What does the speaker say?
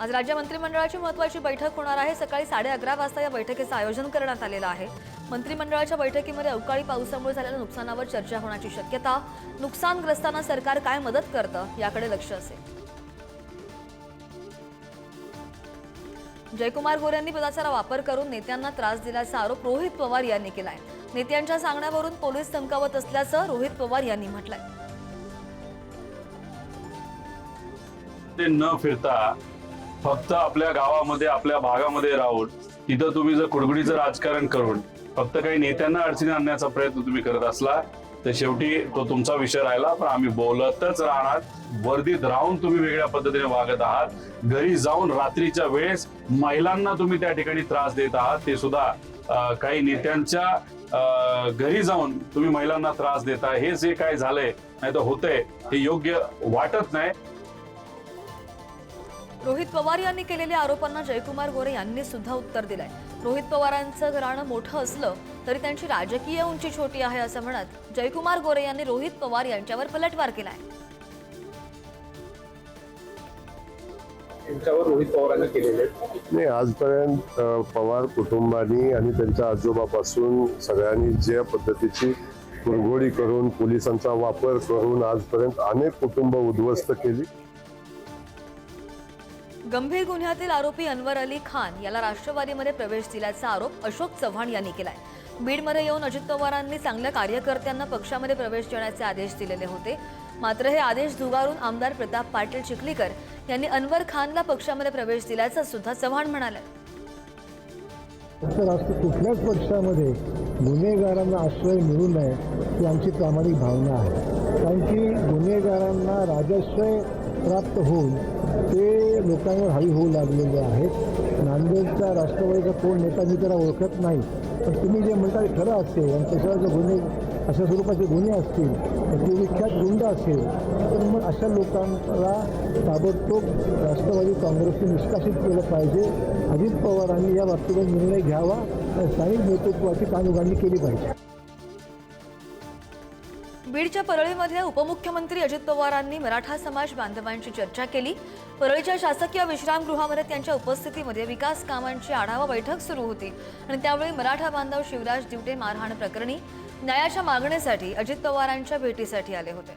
आज राज्य मंत्रिमंडळाची महत्वाची बैठक होणार आहे. सकाळी साडे अकरा वाजता या बैठकीचं आयोजन करण्यात आलेलं आहे. मंत्रिमंडळाच्या बैठकीमध्ये अवकाळी पावसामुळे झालेल्या नुकसानावर चर्चा होण्याची शक्यता नुकसानग्रस्तांना सरकार काय मदत करतं याकडे लक्ष असेल. जयकुमार गोऱ्यांनी यांनी पदाचा वापर करून नेत्यांना त्रास दिल्याचा आरोप रोहित पवार यांनी केलाय. नेत्यांच्या सांगण्यावरून पोलीस धमकावत असल्याचं रोहित पवार यांनी म्हटलंय. ते न फिरता फक्त आपल्या गावामध्ये आपल्या भागामध्ये राहून तिथं तुम्ही जर कुडकुडीचं राजकारण करून फक्त काही नेत्यांना अडचणी आणण्याचा प्रयत्न तुम्ही करत असला तर शेवटी तो तुमचा विषय राहिला. पण आम्ही बोलतच राहणार. वर्दीत राहून तुम्ही वेगळ्या पद्धतीने वागत आहात. घरी जाऊन रात्रीच्या वेळेस महिलांना तुम्ही त्या ठिकाणी त्रास देत आहात. ते सुद्धा काही नेत्यांच्या अं, घरी जाऊन तुम्ही महिलांना त्रास देता. हे जे काय झालंय नाही तर होतंय हे योग्य वाटत नाही. रोहित पवार यांनी केलेल्या आरोपांना जयकुमार गोरे यांनी सुद्धा उत्तर दिलंय. रोहित पवारांचं घराणं मोठं असलं तरी त्यांची राजकीय उंची छोटी आहे असं म्हणत जयकुमार गोरे यांनी रोहित पवार यांच्यावर पलटवार केलाय. रोहित पवारांनी केलेले आहेत. नाही आजपर्यंत पवार कुटुंबानी आणि त्यांच्या आजोबापासून सगळ्यांनी ज्या पद्धतीची कुरघोडी करून पोलिसांचा वापर करून आजपर्यंत अनेक कुटुंब उद्ध्वस्त केली. गंभीर गुन्ह्यातील आरोपी अनवर अली खान याला राष्ट्रवादीमध्ये प्रवेश दिल्याचा आरोप अशोक चव्हाण यांनी केलाय. बीडमध्ये येऊन अजित पवारांनी चांगल्या कार्यकर्त्यांना पक्षामध्ये प्रवेश देण्याचे आदेश दिलेले होते. मात्र हे आदेश झुगारून आमदार प्रताप पाटील चिखलीकर यांनी अनवर खानला पक्षामध्ये प्रवेश दिल्याचं सुद्धा चव्हाण म्हणाले. कुठल्याच पक्षामध्ये गुन्हेगारांना आश्रय मिळू नये ही आमची प्रामाणिक भावना आहे. कारण की गुन्हेगारांना राजश्रय प्राप्त होऊन ते लोकांवर हवी होऊ लागलेले आहेत. नांदेडचा राष्ट्रवादीचा कोण नेता मी त्याला ओळखत नाही. पण तुम्ही जे म्हणता ते खरं असेल आणि त्याच्यावर जर गुन्हे अशा स्वरूपाचे गुन्हे असतील तर ते विख्यात गुंड असेल तर मग अशा लोकांना ताबडतोब राष्ट्रवादी काँग्रेसने निष्कासित केलं पाहिजे. अजित पवारांनी या बाबतीवर निर्णय घ्यावा. आणि स्थानिक नेतृत्वाची कानउघाडणी केली पाहिजे. बीडच्या परळीमध्ये उपमुख्यमंत्री अजित पवारांनी मराठा समाज बांधवांची चर्चा केली. परळीच्या शासकीय विश्रामगृहामध्ये त्यांच्या उपस्थितीमध्ये विकास कामांची आढावा बैठक सुरू होती आणि त्यावेळी मराठा बांधव शिवराज दिवटे मारहाण प्रकरणी न्यायाच्या मागणीसाठी अजित पवारांच्या भेटीसाठी आले होते.